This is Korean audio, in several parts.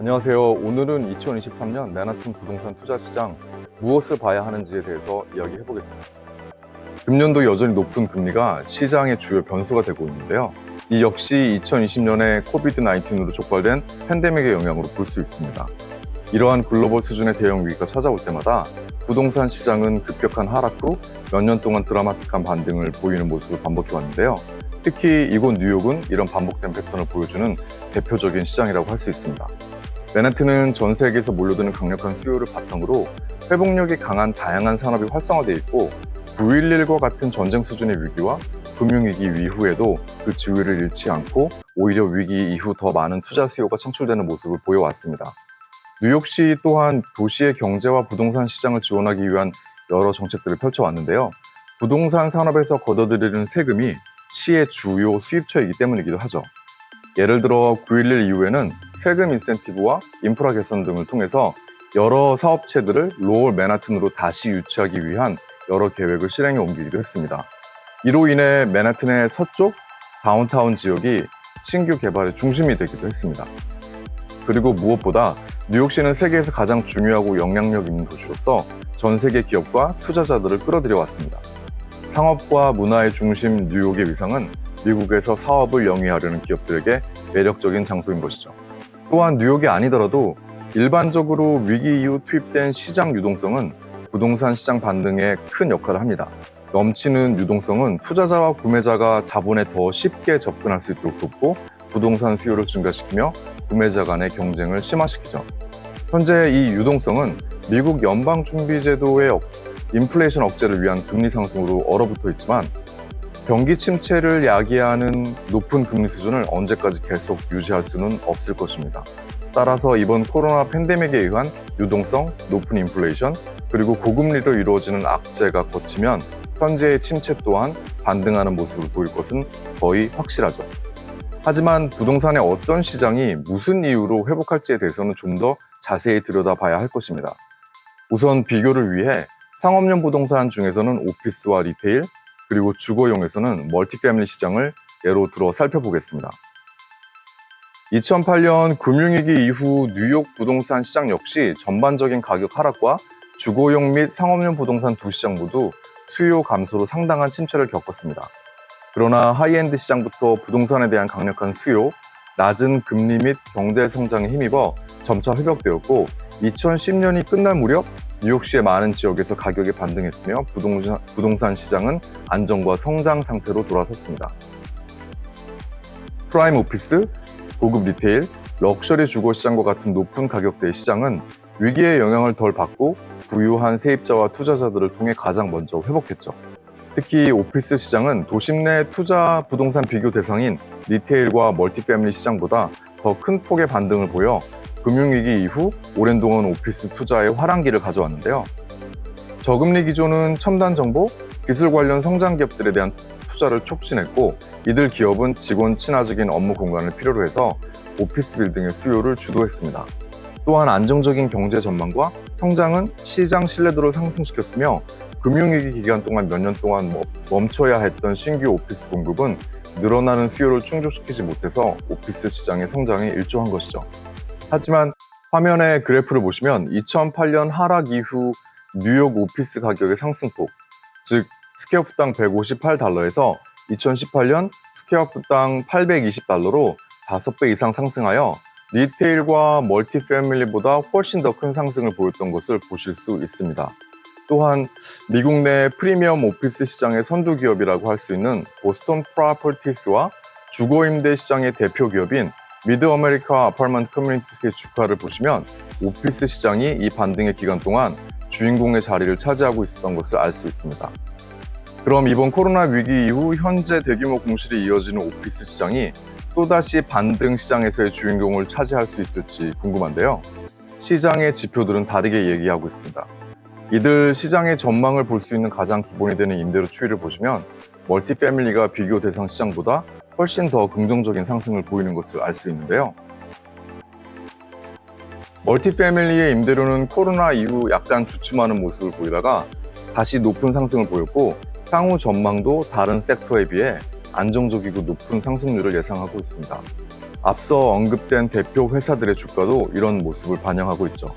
안녕하세요. 오늘은 2023년 맨하튼 부동산 투자 시장 무엇을 봐야 하는지에 대해서 이야기해 보겠습니다. 금년도 여전히 높은 금리가 시장의 주요 변수가 되고 있는데요. 이 역시 2020년에 코비드 19으로 촉발된 팬데믹의 영향으로 볼 수 있습니다. 이러한 글로벌 수준의 대형 위기가 찾아올 때마다 부동산 시장은 급격한 하락 후 몇 년 동안 드라마틱한 반등을 보이는 모습을 반복해 왔는데요. 특히 이곳 뉴욕은 이런 반복된 패턴을 보여주는 대표적인 시장이라고 할 수 있습니다. 맨하튼은 전 세계에서 몰려드는 강력한 수요를 바탕으로 회복력이 강한 다양한 산업이 활성화되어 있고 9.11과 같은 전쟁 수준의 위기와 금융위기 이후에도 그 지위를 잃지 않고 오히려 위기 이후 더 많은 투자 수요가 창출되는 모습을 보여왔습니다. 뉴욕시 또한 도시의 경제와 부동산 시장을 지원하기 위한 여러 정책들을 펼쳐왔는데요. 부동산 산업에서 걷어들이는 세금이 시의 주요 수입처이기 때문이기도 하죠. 예를 들어 9.11 이후에는 세금 인센티브와 인프라 개선 등을 통해서 여러 사업체들을 로월 맨하튼으로 다시 유치하기 위한 여러 계획을 실행에 옮기기도 했습니다. 이로 인해 맨하튼의 서쪽 다운타운 지역이 신규 개발의 중심이 되기도 했습니다. 그리고 무엇보다 뉴욕시는 세계에서 가장 중요하고 영향력 있는 도시로서 전 세계 기업과 투자자들을 끌어들여 왔습니다. 상업과 문화의 중심 뉴욕의 위상은 미국에서 사업을 영위하려는 기업들에게 매력적인 장소인 것이죠. 또한 뉴욕이 아니더라도 일반적으로 위기 이후 투입된 시장 유동성은 부동산 시장 반등에 큰 역할을 합니다. 넘치는 유동성은 투자자와 구매자가 자본에 더 쉽게 접근할 수 있도록 돕고 부동산 수요를 증가시키며 구매자 간의 경쟁을 심화시키죠. 현재 이 유동성은 미국 연방준비제도의 억- 인플레이션 억제를 위한 금리 상승으로 얼어붙어 있지만 경기 침체를 야기하는 높은 금리 수준을 언제까지 계속 유지할 수는 없을 것입니다. 따라서 이번 코로나 팬데믹에 의한 유동성, 높은 인플레이션, 그리고 고금리로 이루어지는 악재가 거치면 현재의 침체 또한 반등하는 모습을 보일 것은 거의 확실하죠. 하지만 부동산의 어떤 시장이 무슨 이유로 회복할지에 대해서는 좀 더 자세히 들여다봐야 할 것입니다. 우선 비교를 위해 상업용 부동산 중에서는 오피스와 리테일, 그리고 주거용에서는 멀티패밀리 시장을 예로 들어 살펴보겠습니다. 2008년 금융위기 이후 뉴욕 부동산 시장 역시 전반적인 가격 하락과 주거용 및 상업용 부동산 두 시장 모두 수요 감소로 상당한 침체를 겪었습니다. 그러나 하이엔드 시장부터 부동산에 대한 강력한 수요, 낮은 금리 및 경제 성장에 힘입어 점차 회복되었고 2010년이 끝날 무렵 뉴욕시의 많은 지역에서 가격이 반등했으며 부동산, 부동산 시장은 안정과 성장 상태로 돌아섰습니다. 프라임 오피스, 고급 리테일, 럭셔리 주거 시장과 같은 높은 가격대의 시장은 위기의 영향을 덜 받고 부유한 세입자와 투자자들을 통해 가장 먼저 회복했죠. 특히 오피스 시장은 도심 내 투자 부동산 비교 대상인 리테일과 멀티패밀리 시장보다 더 큰 폭의 반등을 보여 금융위기 이후 오랜 동안 오피스 투자의 화랑기를 가져왔는데요. 저금리 기조는 첨단 정보, 기술 관련 성장 기업들에 대한 투자를 촉진했고 이들 기업은 직원 친화적인 업무 공간을 필요로 해서 오피스 빌딩의 수요를 주도했습니다. 또한 안정적인 경제 전망과 성장은 시장 신뢰도를 상승시켰으며 금융위기 기간 동안 몇 년 동안 멈- 멈춰야 했던 신규 오피스 공급은 늘어나는 수요를 충족시키지 못해서 오피스 시장의 성장에 일조한 것이죠. 하지만 화면의 그래프를 보시면 2008년 하락 이후 뉴욕 오피스 가격의 상승폭, 즉 스퀘어풋당 158달러에서 2018년 스퀘어풋당 820달러로 5배 이상 상승하여 리테일과 멀티패밀리보다 훨씬 더 큰 상승을 보였던 것을 보실 수 있습니다. 또한 미국 내 프리미엄 오피스 시장의 선두 기업이라고 할 수 있는 보스턴 프로퍼티스와 주거 임대 시장의 대표 기업인 미드 아메리카 아파트먼트 커뮤니티스의 주가를 보시면 오피스 시장이 이 반등의 기간 동안 주인공의 자리를 차지하고 있었던 것을 알 수 있습니다. 그럼 이번 코로나 위기 이후 현재 대규모 공실이 이어지는 오피스 시장이 또다시 반등 시장에서의 주인공을 차지할 수 있을지 궁금한데요. 시장의 지표들은 다르게 얘기하고 있습니다. 이들 시장의 전망을 볼 수 있는 가장 기본이 되는 임대료 추이를 보시면 멀티패밀리가 비교 대상 시장보다 훨씬 더 긍정적인 상승을 보이는 것을 알 수 있는데요. 멀티패밀리의 임대료는 코로나 이후 약간 주춤하는 모습을 보이다가 다시 높은 상승을 보였고 향후 전망도 다른 섹터에 비해 안정적이고 높은 상승률을 예상하고 있습니다. 앞서 언급된 대표 회사들의 주가도 이런 모습을 반영하고 있죠.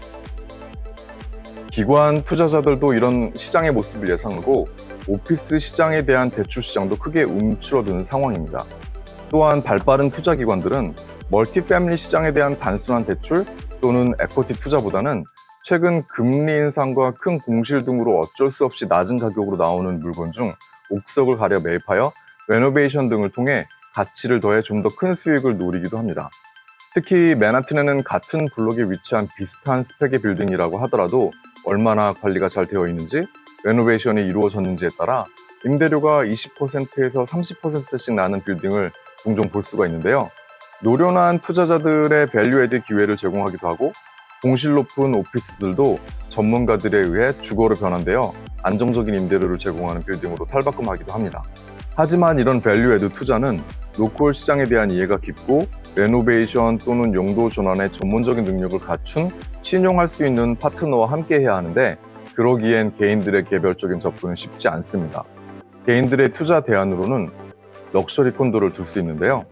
기관 투자자들도 이런 시장의 모습을 예상하고 오피스 시장에 대한 대출 시장도 크게 움츠러드는 상황입니다. 또한 발빠른 투자 기관들은 멀티패밀리 시장에 대한 단순한 대출 또는 에쿼티 투자보다는 최근 금리 인상과 큰 공실 등으로 어쩔 수 없이 낮은 가격으로 나오는 물건 중 옥석을 가려 매입하여 레노베이션 등을 통해 가치를 더해 좀 더 큰 수익을 노리기도 합니다. 특히 맨하튼에는 같은 블록에 위치한 비슷한 스펙의 빌딩이라고 하더라도 얼마나 관리가 잘 되어 있는지 레노베이션이 이루어졌는지에 따라 임대료가 20%에서 30%씩 나는 빌딩을 종종 볼 수가 있는데요. 노련한 투자자들의 밸류에드 기회를 제공하기도 하고 공실 높은 오피스들도 전문가들에 의해 주거로 변환되어 안정적인 임대료를 제공하는 빌딩으로 탈바꿈하기도 합니다. 하지만 이런 밸류에드 투자는 로컬 시장에 대한 이해가 깊고 레노베이션 또는 용도 전환의 전문적인 능력을 갖춘 신용할 수 있는 파트너와 함께 해야 하는데 그러기엔 개인들의 개별적인 접근은 쉽지 않습니다. 개인들의 투자 대안으로는 럭셔리 콘도를 둘수 있는데요.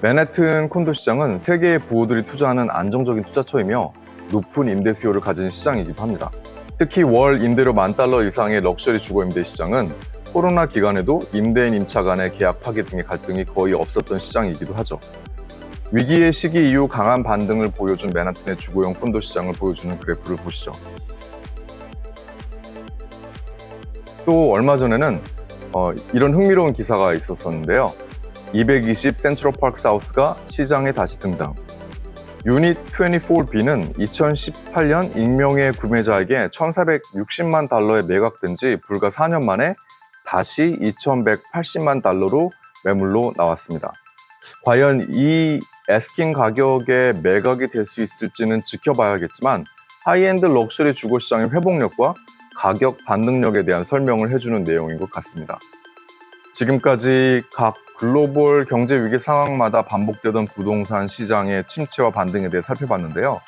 맨해튼 콘도 시장은 세계의 부호들이 투자하는 안정적인 투자처이며 높은 임대 수요를 가진 시장이기도 합니다. 특히 월 임대료 만 달러 이상의 럭셔리 주거 임대 시장은 코로나 기간에도 임대인 임차 간의 계약 파기 등의 갈등이 거의 없었던 시장이기도 하죠. 위기의 시기 이후 강한 반등을 보여준 맨하튼의 주거용 콘도 시장을 보여주는 그래프를 보시죠. 또 얼마 전에는 어, 이런 흥미로운 기사가 있었었는데요. 220 센트럴 파크 사우스가 시장에 다시 등장. 유닛 24B는 2018년 익명의 구매자에게 1,460만 달러에 매각된 지 불과 4년 만에 다시 2,180만 달러로 매물로 나왔습니다. 과연 이 에스킹 가격에 매각이 될 수 있을지는 지켜봐야겠지만 하이엔드 럭셔리 주거 시장의 회복력과 가격 반등력에 대한 설명을 해주는 내용인 것 같습니다. 지금까지 각 글로벌 경제 위기 상황마다 반복되던 부동산 시장의 침체와 반등에 대해 살펴봤는데요.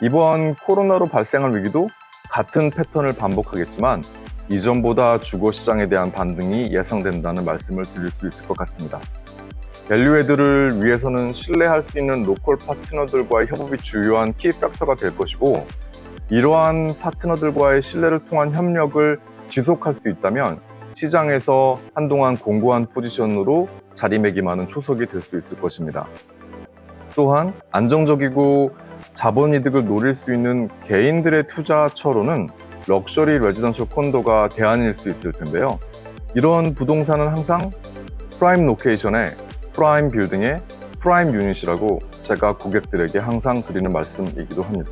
이번 코로나로 발생할 위기도 같은 패턴을 반복하겠지만 이전보다 주거 시장에 대한 반등이 예상된다는 말씀을 드릴 수 있을 것 같습니다. 밸류에드를 위해서는 신뢰할 수 있는 로컬 파트너들과의 협업이 주요한 키 팩터가 될 것이고 이러한 파트너들과의 신뢰를 통한 협력을 지속할 수 있다면 시장에서 한동안 공고한 포지션으로 자리매김하는 초석이 될 수 있을 것입니다. 또한 안정적이고 자본 이득을 노릴 수 있는 개인들의 투자처로는 럭셔리 레지던셜 콘도가 대안일 수 있을 텐데요. 이런 부동산은 항상 프라임 로케이션의 프라임 빌딩의 프라임 유닛이라고 제가 고객들에게 항상 드리는 말씀이기도 합니다.